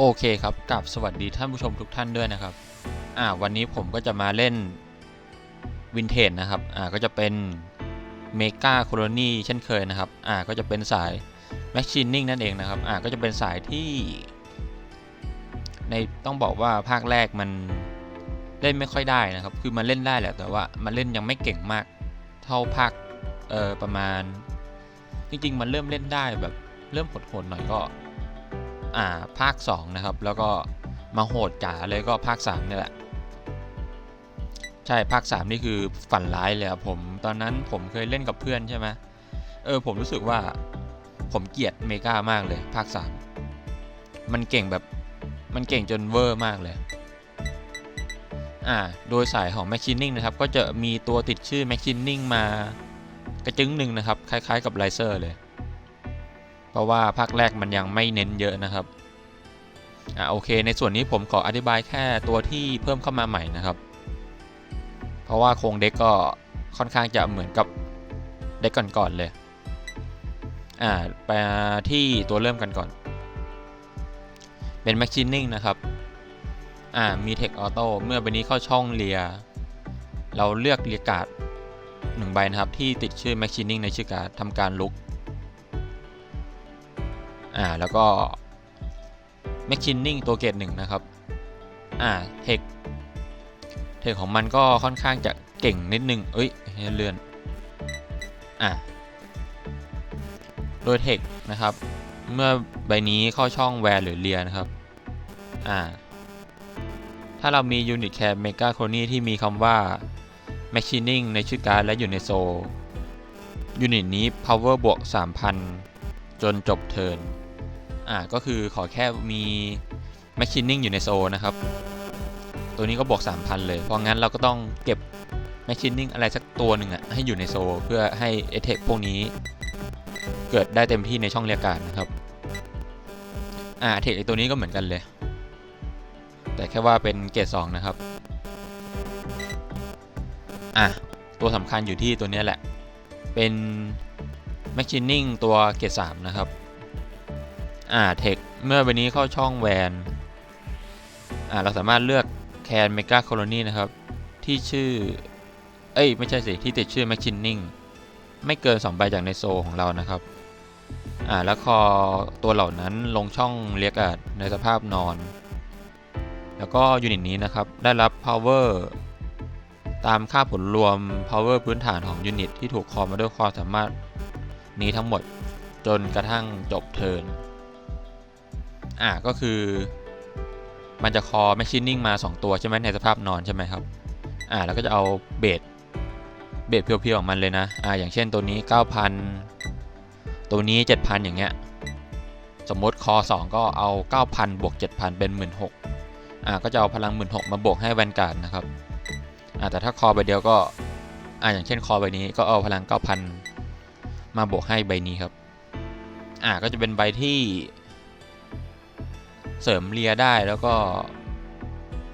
โอเคครับกับสวัสดีท่านผู้ชมทุกท่านด้วยนะครับ อ่า วันนี้ผมก็จะมาเล่นวินเทจนะครับ อ่า ก็จะเป็นเมกาโคโลนีเช่นเคยนะครับ อ่า ก็จะเป็นสายแมชชีนนิ่งนั่นเองนะครับ อ่า ก็จะเป็นสายที่ ในต้องบอกว่าภาคแรกมันเล่นไม่ค่อยได้นะครับ คือมันเล่นได้แหละ แต่ว่ามันเล่นยังไม่เก่งมากเท่าภาค เออประมาณ จริงๆ มันเริ่มเล่นได้แบบเริ่มโหดหน่อยก็ อ่าภาค 2 นะครับ แล้วก็มาโหดจ๋าเลยก็ภาค3นี่แหละ ใช่ภาค 3 นี่คือฝันร้ายเลยครับผม ตอนนั้นผมเคยเล่นกับเพื่อนใช่ไหมเออผมรู้สึกว่าผมเกลียดเมกามากเลย ภาค 3 มันเก่งแบบมันเก่งจนเวอร์มากเลย อ่า โดยสายของ Machining นะครับ ก็จะมีตัวติดชื่อ Machining มากระจึงหนึ่งนะครับ คล้ายๆกับไลเซอร์เลย ราะว่าภาคแรกมันยังไม่เน้นเยอะนะครับอ่าโอเค ในส่วนนี้ผมขออธิบายแค่ตัวที่เพิ่มเข้ามาใหม่นะครับ เพราะว่าโครงเด็กก็ค่อนข้างจะเหมือนกับเด็กก่อนๆเลยอ่าไปที่ตัวเริ่มกันก่อน เป็น Machining นะครับอ่ามี Tech Auto เมื่อใบนี้เข้าช่องเลีย เราเลือกเรียการ์ดหนึ่งใบนะครับ ที่ติดชื่อ Machining ในชื่อการ์ดทำการลุก อ่าแล้วก็ Machining ตัวเกรดหนึ่งนะครับอ่าเทคเทคของมันก็ค่อนข้างจะเก่งนิดนึงเอ้ยเลื่อนอ่าโดยเทคนะครับ เมื่อใบนี้เข้าช่องแวร์หรือเลียนะครับอ่าถ้าเรามียูนิตแคร์เมกาโครนีที่มีคำว่า Machining ในชื่อการและอยู่ในโซยูนิตนี้ power บวก 3,000 จนจบเทิร์น อ่าก็คือขอแค่มี Machining อยู่ในโซนะครับ ตัวนี้ก็บวก 3,000 เลย เพราะงั้นเราก็ต้องเก็บ Machining อะไรสักตัวหนึ่งอะให้อยู่ในโซเพื่อให้เอเทคพวกนี้เกิดได้เต็มที่ในช่องเรียกการนะครับ อ่าเทคไอตัวนี้ก็เหมือนกันเลย แต่แค่ว่าเป็นเกรด2นะครับ อะ ตัวสำคัญอยู่ที่ตัวนี้แหละ เป็น Machining ตัวเกรด3นะครับ อ่าเทคเมื่อวันนี้เข้าช่องแวนอ่าเราสามารถเลือกแคนเมกาโคโลนีนะครับ ที่ชื่อ เอ้ย ไม่ใช่สิ ที่ติดชื่อ Machining ไม่เกิน2ใบจากในโซของเรานะครับอ่าแล้วคอตัวเหล่านั้นลงช่องเรียกอาดในสภาพนอน แล้วก็ยูนิตนี้นะครับ ได้รับ power ตามค่าผลรวม power พื้นฐานของยูนิตที่ถูกคอมาด้วยความสามารถนี้ทั้งหมดจนกระทั่งจบเทิร์น อ่าก็คือ มันจะคอ machining มา 2 ตัวใช่ไหมในสภาพนอนใช่ไหมครับ อ่าแล้วก็จะเอาเบสเบสเพียวๆของมันเลยนะ อ่า อย่างเช่นตัวนี้ 9,000 ตัวนี้ 7,000 อย่างเงี้ย สมมติคอ 2 ก็เอา 9,000 บวก 7,000 เป็น 16,000 อ่า ก็จะเอาพลัง 16,000 มาบวกให้แวนการ์ดนะครับ อ่า แต่ถ้าคอใบเดียวก็ อ่า อย่างเช่นคอใบนี้ ก็เอาพลัง 9,000 มาบวกให้ใบนี้ครับ อ่า ก็จะเป็นใบที่ เสริมเลียได้แล้วก็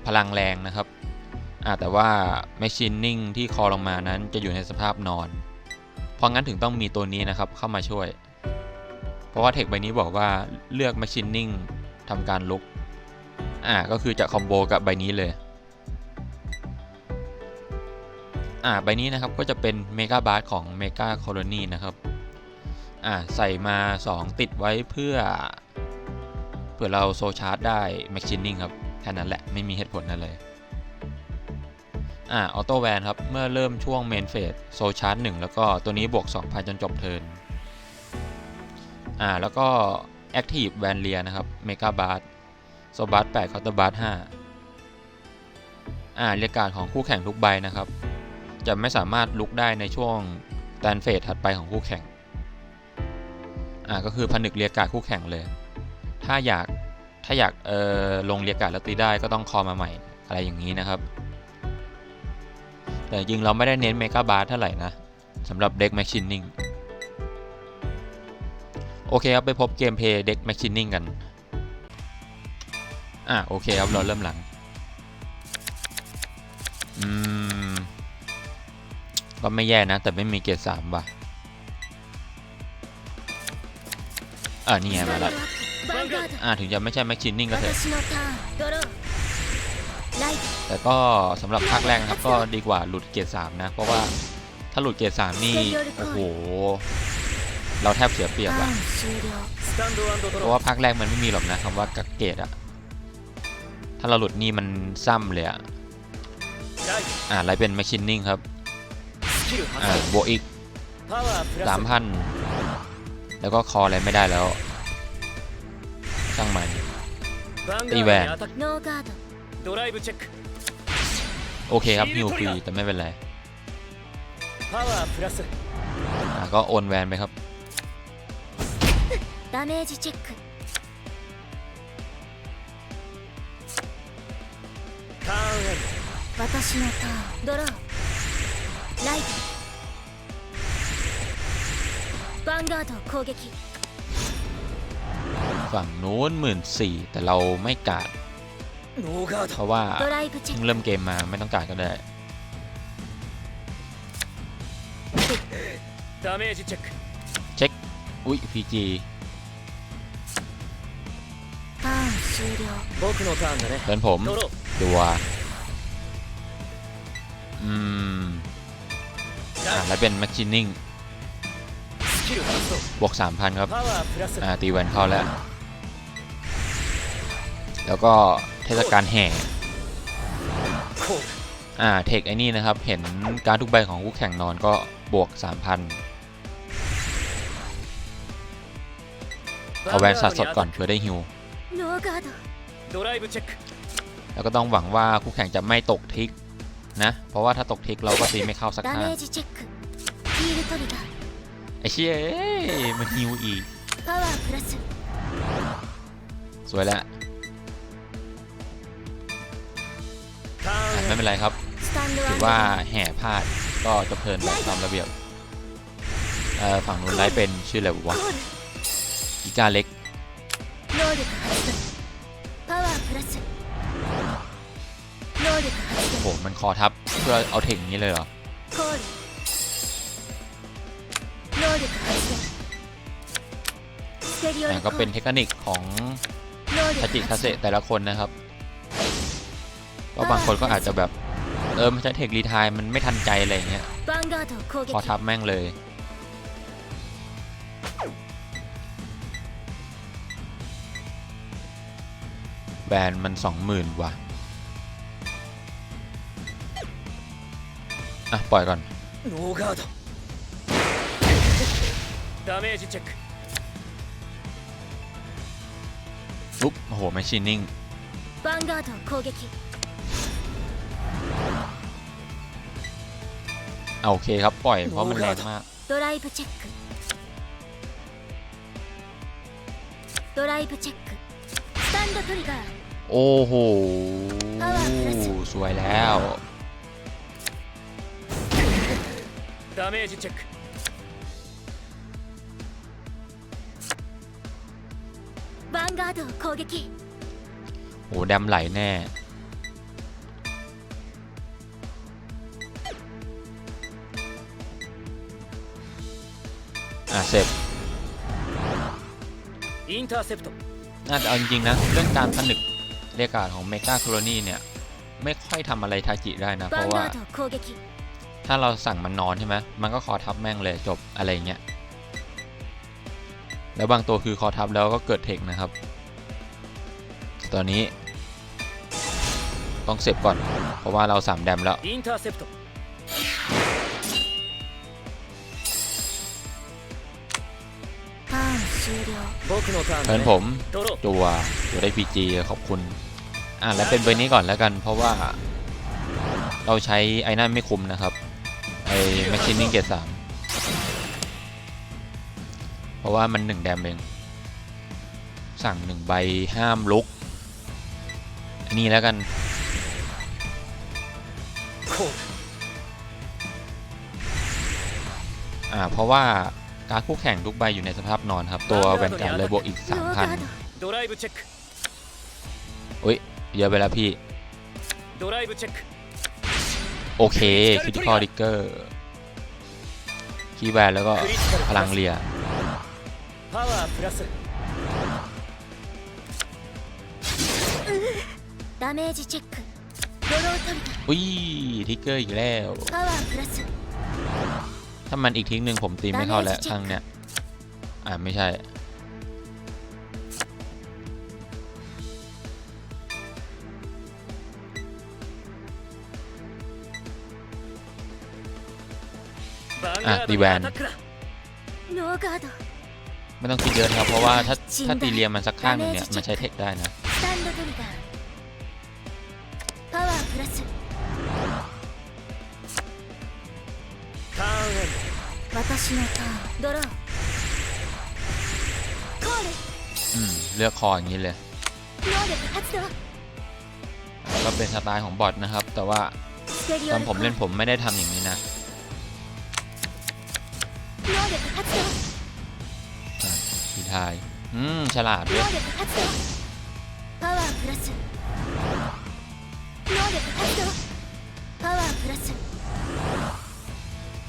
พลังแรงนะครับแต่ว่า Machining ที่คอลงมานั้นจะอยู่ในสภาพนอน เพราะงั้นถึงต้องมีตัวนี้นะครับเข้ามาช่วย เพราะว่าเทคใบนี้บอกว่าเลือก Machining ทำการลุกอ่าก็คือจะคอมโบกับใบนี้เลยอ่าใบนี้นะครับก็จะเป็นเมกาบาร์ของเมกาโคโลนีนะครับอ่าใส่มา 2 ติดไว้เพื่อ เพื่อเราโซชาร์จได้แมชชีนนิ่งครับ แค่นั้นแหละไม่มีเหตุผลอะไรเลยอ่าออโต้แวนครับ เมื่อเริ่มช่วงเมนเฟสโซชาร์จ1แล้วก็ตัวนี้บวก 2,000 จนจบเทิร์นอ่าแล้วก็แอคทีฟแวนเลียนะครับเมกาบาร์โซบาร์8เคาน์เตอร์บาร์5อ่าเรียกการของคู่แข่งทุกใบนะครับ จะไม่สามารถลุกได้ในช่วงแตนเฟสถัดไปของคู่แข่งอ่าก็คือผนึกเรียกการดคู่แข่งเลย ถ้าอยากถ้าอยากเออลงเรียกการแล้วตีได้ก็ต้องคอมาใหม่อะไรอย่างนี้นะครับ แต่จริงเราไม่ได้เน้นเมกะบาร์เท่าไหร่นะสำหรับเด็กแมชชินนิ่งโอเคครับ ไปพบเกมเพย์เด็กแมชชินนิ่งกัน อะโอเคครับ เราเริ่มหลัง อืม ก็ไม่แย่นะ แต่ไม่มีเกียร์สามว่ะอ่านี่ไงมาละ อ่าถึงจะไม่ใช่แม็กชินนิ่งก็เถอะแต่ก็สำหรับภาคแรกครับ ก็ดีกว่าหลุดเกียร์สามนะ เพราะว่าถ้าหลุดเกียร์สามนี่ โอ้โห เราแทบเสียเปรียบอะเพราะว่าภาคแรกมันไม่มีหรอกนะคำว่ากักเกตอะถ้าเราหลุดนี่มันซ้ำเลยอะอ่าะไรเป็นแมชชินนิ่งครับ อ่าโบอีกสามพันแล้วก็คออะไรไม่ได้แล้ว ช่างมัน ヴァンガ ตี ー แว ド น にアタック ノーガードドライブチェック โอเคครับฮิวฟรีแต่ไม่เป็นไร パワープラス อ่าก็โอนแวนไปครับ ダメージチェックターンエン私のターンドローライトヴァンガード攻撃 ฝั่งนู้นหมื่นสี่แต่เราไม่กาดเพราะว่าเพิ่งเริ่มเกมมาไม่ต้องกาดก็ได้เช็คอุ้ยพีจีเป็นผมตัวอืมอ่าแล้วเป็นแมชชีนิ่งบวก 3,000 ครับ อ่า ตีแวนเข้าแล้ว แล้วก็เทศกาลแห่อ่าเทคไอ้นี่นะครับ เห็นการทุกใบของคู่แข่งนอนก็บวก 3,000 เอาแวนสัดสดก่อนเพื่อได้ฮิวแล้วก็ต้องหวังว่าคู่แข่งจะไม่ตกทิกนะ เพราะว่าถ้าตกทิกเราก็ตีไม่เข้าสักห้าไอเชี่ยมันฮิวอีก สวยแล้ว ไม่เป็นไรครับ ถือว่าแห่พลาดก็จะเพลินไปตามระเบียบฝั่งนู้นไล่เป็นชื่ออะไรวะกีกาเล็กโอ้โหมันคอทับเพื่อเอาเถ่งนี้เลยเหรอแต่ก็เป็นเทคนิคของทาจิคาเซแต่ละคนนะครับ ก็บางคนก็อาจจะแบบ เออมันจะเทครีทายมันไม่ทันใจอะไรเงี้ยพอทับแม่งเลยแบนมันสองหมื่นว่ะ อะ ปล่อยก่อน ปุ๊บโอ้โหแมชชีนิ่ง เอาโอเคครับ ปล่อย เพราะมันแรงมาก ドライブチェックドライブチェックスタンドトリガー โอ้โห สวยแล้ว ダメージチェック ヴァンガード攻撃 โอ้แดมไหลแน่ เสพน่าจะเอาจริงนะ เรื่องการผนึกเรียกการของเมกาโคลนีเนี่ย ไม่ค่อยทำอะไรทาจิได้นะ เพราะว่า ถ้าเราสั่งมันนอนใช่ไหมมันก็คอทับแม่งเลยจบอะไรเงี้ยแล้วบางตัวคือคอทับแล้วก็เกิดเทคนะครับ ตอนนี้ต้องเสพก่อน เพราะว่าเราสามแดมแล้ว เพิ่นผมตัวตัวได้พีจีขอบคุณ อะแล้วเป็นใบนี้ก่อนแล้วกัน เพราะว่า เราใช้ไอ้นั่นไม่คุ้มนะครับ ไอ้แมชชีนนิ่งเกตสามเพราะว่ามันหนึ่งแดมเองสั่งหนึ่งใบห้ามลุก นี่แล้วกันอ่าเพราะว่า การคู่แข่งทุกใบอยู่ในสภาพนอนครับ ตัวแวนการ์เลยบวกอีก 3,000ดラอุ้ยเยอะไปแล้วพี่โอเคคิดคอดิกเกอร์คีย์แวนแล้วก็พลังเลียパワอุ้ยทิกเกอร์อีกแล้ว ถ้ามันอีกทิ้งหนึ่งผมตีไม่เข้าแล้วครั้งเนี้ย อ่าไม่ใช่ อะตีแวนไม่ต้องคิดเยอะครับ เพราะว่าถ้าถ้าตีเรียมมันสักข้างนึงเนี่ย มันใช้เทคได้นะ 私のターンドローコール อืมเลือกคออย่างนี้เลย 能力発動 ก็เป็นสไตล์ของบอทนะครับ แต่ว่า ステリ ต オ อน ル ผมเล่นผมไม่ได้ทำอย่างนี้นะ 能力発動 อ่าทีทาย อืม ฉลาด 能 ด้วย 力発動パワープラス能力発動パワープラス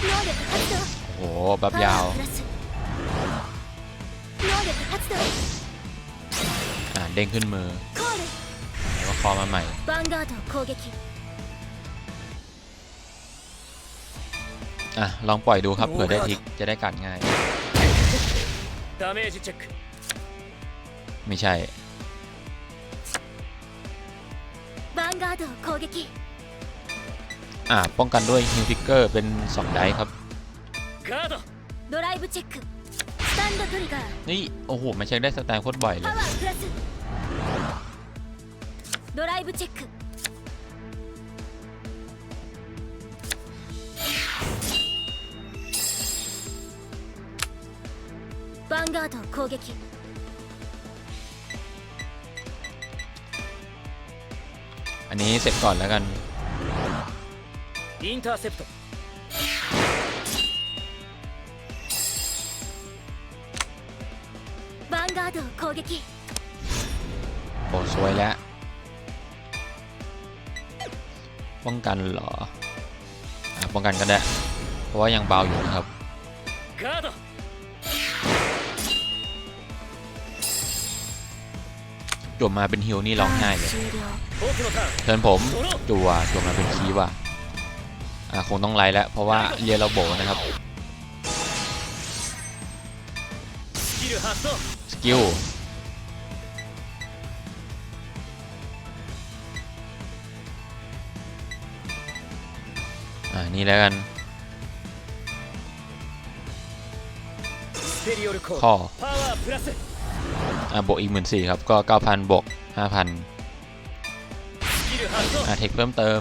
能力発動 โหแบบยาวอาเด้งขึ้นมือแล้วก็คอมาใหม่อะลองปล่อยดูครับเผื่อได้ทิกจะได้กัดง่าย ไม่ใช่อ่าป้องกันด้วยฮิวฟิกเกอร์เป็น 2 ไดครับ ガードドライブチェックスタンドトリガー นี่ โอ้โห มันเช็คได้สแตนโคตรบ่อยเล パ ย ワープラスドライブチェックヴァンガード攻撃 อันนี้เสร็จก่อนแล้วกัน インターセプト ード攻撃 โอ้สวยแล้ว ป้องกันเหรอ อ่าป้องกันก็ได้ เพราะว่ายังเบาอยู่นะครับ ガード จวบมาเป็นฮิลนี่ร้องไห้เลย 終了僕のターン เทิร์นผม ドロー จัวจัวมาเป็นคีย์ว่ะ อ่าคงต้องไล่แล้ว เพราะว่าเรียนเราโบนะครับ スキル発動 ส ิลอันนี้แล้วกันข้ออ่าบวกอีกหมื่นสี่ครับ ก็เก้าพันบวกห้าพันอ่าเทคเพิ่มเติม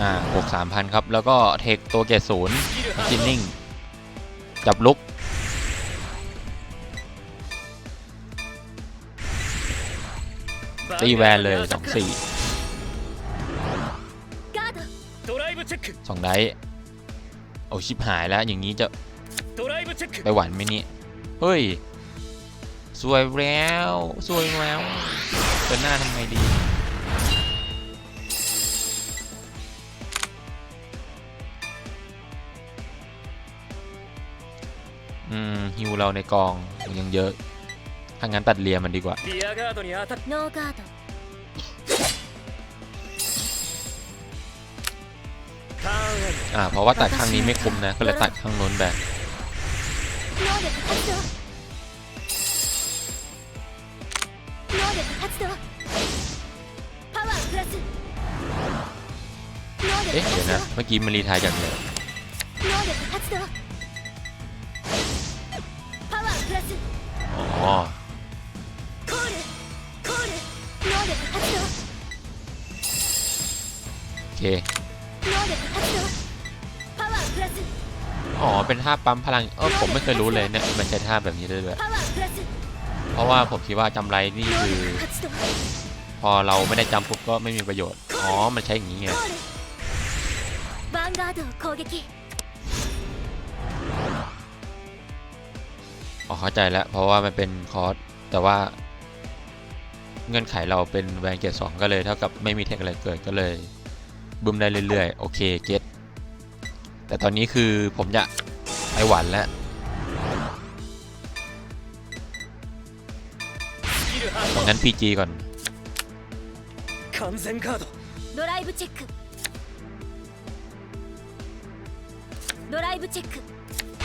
อ่าบวกสามพันครับ แล้วก็เทคตัวเกตศูนย์จินนิ่ง จับลุก ตีแวนเลยสองสี่สองได้เอาชิบหายแล้วอย่างนี้จะไปหวานไหมนี่เฮ้ยสวยแล้วสวยแล้วเดินหน้าทำไงดีฮิวเราในกองยังเยอะ ถ้างั้นตัดเลียมันดีกว่า リアガードにアタックノーガードターンエン อ่า เพราะว่าตัดครั้งนี้ไม่คุ้มนะ ก็เลยตัดข้างโน้นแบบ 能力発動能力発動パワープラス能力 เอ๊ะ เดี๋ยว 発動 นะ เมื่อกี้มันรีไทายจากเลย เป็นท่าปั๊มพลังเออผมไม่เคยรู้เลยเนี่ยมันใช้ท่าแบบนี้ด้วยด้วยเพราะว่าผมคิดว่าจำไรนี่คือ พอเราไม่ได้จำปุ๊บก็ไม่มีประโยชน์อ๋อมันใช้อย่างนี้ไงพอเข้าใจแล้วเพราะว่ามันเป็นคอร์สแต่ว่า เงื่อนไขเราเป็นแวนเกตสองก็เลยเท่ากับไม่มีเทคอะไรเกิดก็เลยบึมได้เรื่อยๆ โอเคเกตแต่ตอนนี้คือผมจะ ไปหวันแล้ว スキル発 ตร 動 งนั้น PG ก่อน 完全ガードドライブチェックドライブチェック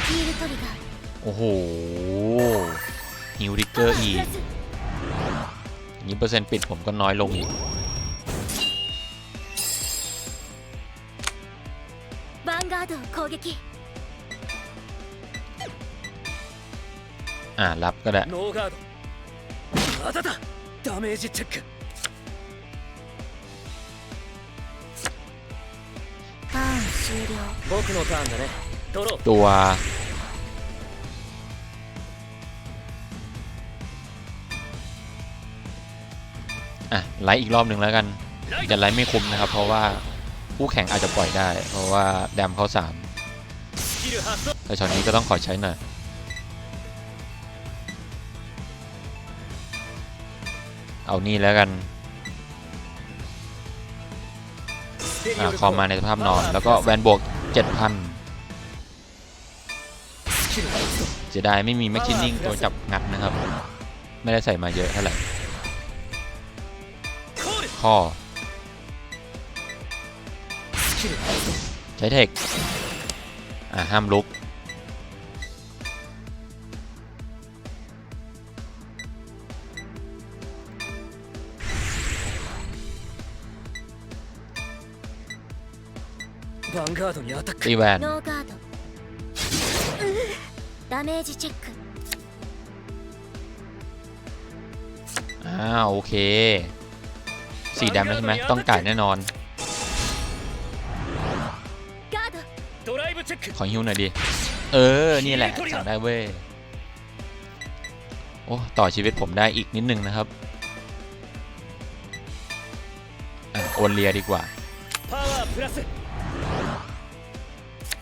ヒールトリガー โอ้โหฮิวริเก パ อ ワ ร์อี ープラ ก ス นี้เปอร์เซ็นต์ปิดผมก็น้อยลงอีก ヴァンガードを攻撃 อ่ารับก็ได้ดาดาเมจเช็คตัวอะไลฟ์อีกรอบหนึ่งแล้วกันจะไลฟ์ไม่คุ้มนะครับ เพราะว่าผู้แข่งอาจจะปล่อยได้ เพราะว่าแดมเขาสามแต่ช็อตนี้ก็ต้องขอใช้หน่อย เอานี่แล้วกันอคอมาในสภาพนอน แล้วก็แวนบวก 7,000 เจได้ไม่มีแมชชินนิ่งตัวจับงัดนะครับ ไม่ได้ใส่มาเยอะเท่าไหร่ข้อ ใช้เทคอ่าห้ามลุก ตีแวน ノーガードううダメージチェック อ่าโอเค สี่แดมแล้วใช่ไหมต้องจ่ายแน่นอน ガードドライブチェック ขอฮิวหน่อยดิ เออ นี่แหละสั่งได้เว้ย โอ้ ต่อชีวิตผมได้อีกนิดนึงนะครับ อ่ะ โอนเลียดีกว่า パワープラス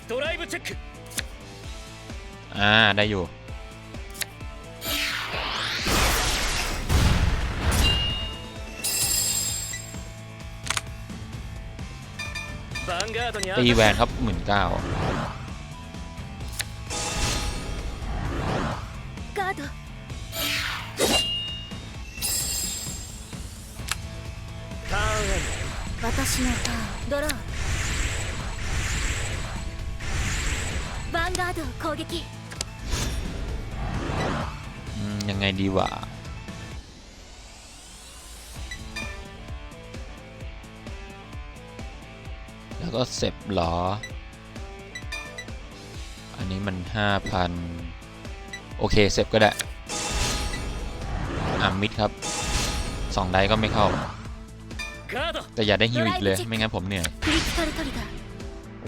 ドライブチェック อ่า ได้อยู่ ヴァンガードにアタ ตี ッ แวน ク ครับหมื่นเก้า ガードターンエン私のターンドロー ンガードを攻撃 อืม ยังไงดีวะ แล้วก็เสร็จเหรอ อันนี้มันห้าพันโอเคเสร็จก็ได้ อ่ามิดครับ สองไดก็ไม่เข้า ドガード แต่อย่าได้ฮิวอีกเลย ไม่งั้นผมเหนื่อย クリティカルトリガー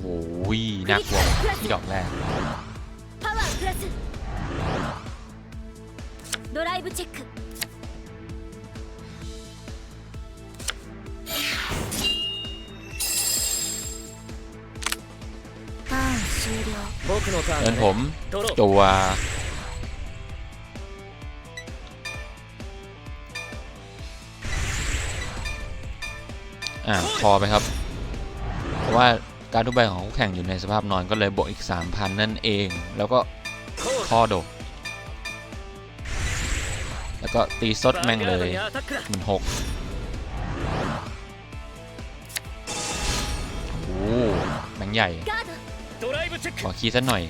โอ้ยน่ากลัวที่ดอกแรกドライブチェックเดินผมตัวอ่าคอไปครับ เพราะว่า การทุบใบของคู่แข่งอยู่ในสภาพนอนก็เลยบวกอีก 3,000 นั่นเอง แล้วก็ข้อโดแล้วก็ตีซดแม่งเลยมันหกโอ้แม่งใหญ่ขอคีสักหน่อย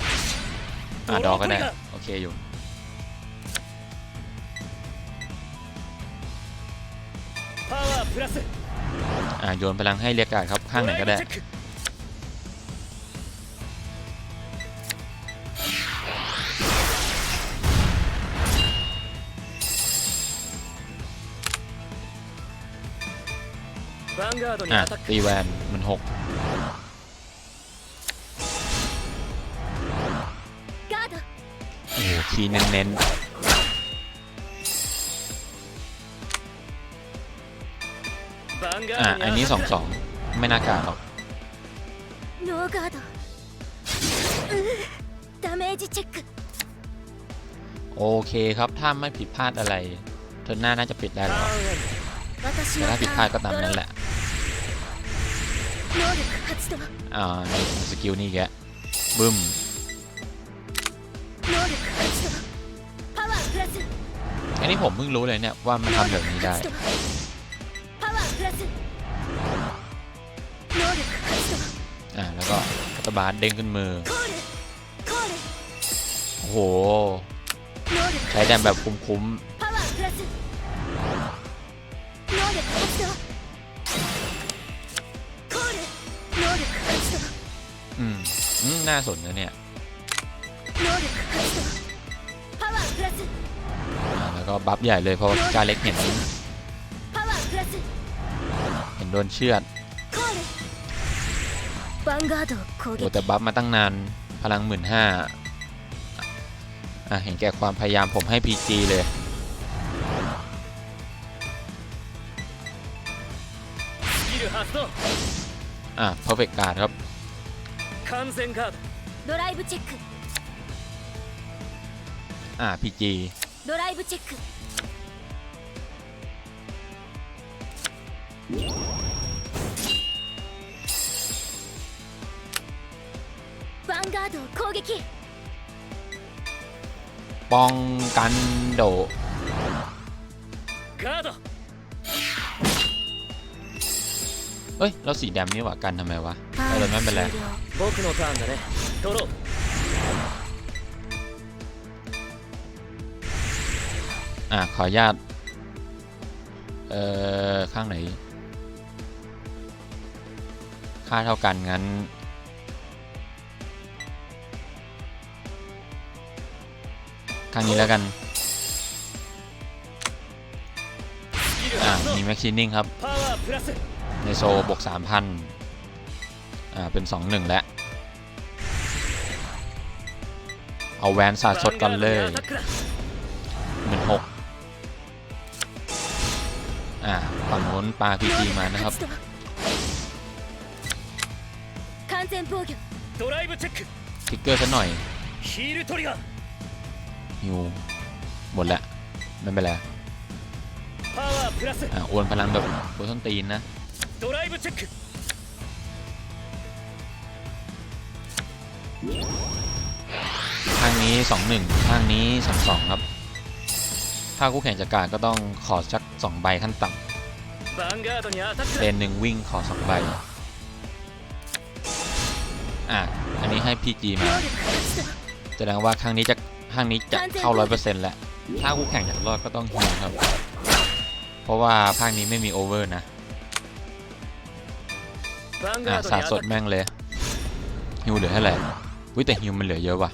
อ่าดอก็ได้ โอเคอยู่อ่าโยนพลังให้เรียกการครับ ข้างไหนก็ได้ ドライブチェック ヴァンガードに อ่ะ アタック ตีแวนมันหก ガード โอ้โหคีย์เน้น ヴァン ๆ อ่ะ ガード อัน に นี้ ア ส タ อง ック สองไม่น่ากาดหรอก ノーガードううダメージチェック โอเคครับ ถ้าไม่ผิดพลาดอะไร เธอหน้าน่าจะปิดได้ タ แล้ว ーンエン 私 แต่ の ถ้าผิดพลาดก็ตาม ドロ นั้น ー แหละ 能力発動 อ่านสกิลนี่แกบึ้มอันนี้ผมเพิ่งรู้เลยเนี่ยว่ามันทำแบบนี้ได้อ่าแล้วก็กัตบาดเด้งขึ้นมือ โอ้โห ใช้แดมแบบคุ้มๆืมน่าสนนะเนี่ยแล้วก็บัฟใหญ่เลยเพราะกาเล็กเห็นเห็นโดนเชือดโอ้แต่บัฟมาตั้งนานพลังหมื่นห้าอะเห็นแก่ความพยายามผมให้พีจีเลยอะ perfect guard ครับ 完全ガードドライブチェック อ่ะ PG ドライブチェックヴァンガードを攻撃 ป้องกันโด ガード เฮ้ย เราสีดำนี่หว่ากันทำไมวะเอาไม่เป็นไรอะ ขออนุญาต เอ่อ ข้างไหน ค่าเท่ากัน งั้น ข้างนี้แล้วกัน อะ มีแม็กซินิ่งครับ ในโซบวก3,000อ่าเป็น 2-1 แล้ว เอาแวนสาดสดกันเลยหมื่นหกอ่าฝั่งโน้นปลาพีพีมานะครับทิกเกอร์ซะหน่อยฮิวหมดละไม่เป็นไรอ่าอวนพลังแบบโบนตันตีนนะ ドライブチェック ข้างนี้ 2-1 ข้างนี้ 2-2 ครับ ถ้าคู่แข่งจัดการก็ต้องขอสัก 2 ใบขั้นต่ ヴァンガードにアタック ำเล だ นหนึ่งวิ่งขอ 2 ใบ อ่ะ อันนี้ให้ PG 能 มา 力発動 แสดงว่าครั้งนี้จะครั้งนี้จะเข้าร้อยเปอร์เซ็นต์แหละ ถ้าคู่แข่งอยากรอดก็ต้องฮิวครับ เพราะว่าภาคนี้ไม่มีโอเวอร์นะ ヴァン อะสาดสดแม่งเลยฮิวเหลือเท่าไหร่วิแต่ฮิวมันเหลือเยอะว่ะ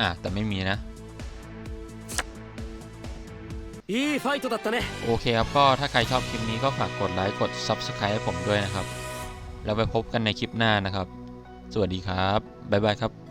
อะแต่ไม่มีนะโอเคครับก็ถ้าใครชอบคลิปนี้ก็ฝากกดไลค์กด Subscribe ให้ผมด้วยนะครับ แล้วไปพบกันในคลิปหน้านะครับ สวัสดีครับ บ๊ายบายครับ